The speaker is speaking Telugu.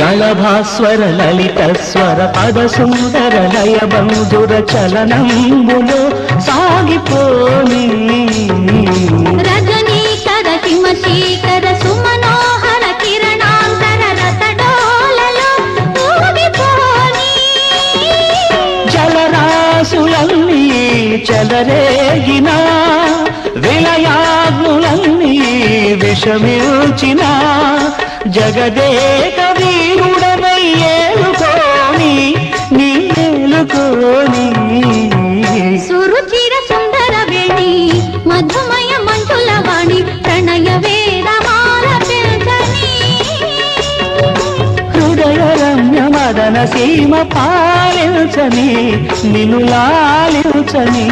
గళభాస్వర లలిత స్వర పద సుందర లయ బంధుర చలనంబులో సాగిపోని. రజనీకర హిమశీకర సుమనోహర కిరణాంతర రతడోలలో ఊగిపోని జలరాశులన్నీ చెలరేగిన విలయాగ్నులన్నీ విషమిల్చిన. జగదేక వీరుడనై ఏలుకోని నీలుకోని సురుచిర సుందర వేణి మధుమయ మంజుల వాణి ప్రణయ వేదమాల హృదయ రమ్య మదన సీమ పాలించని నిన్ను లాలించని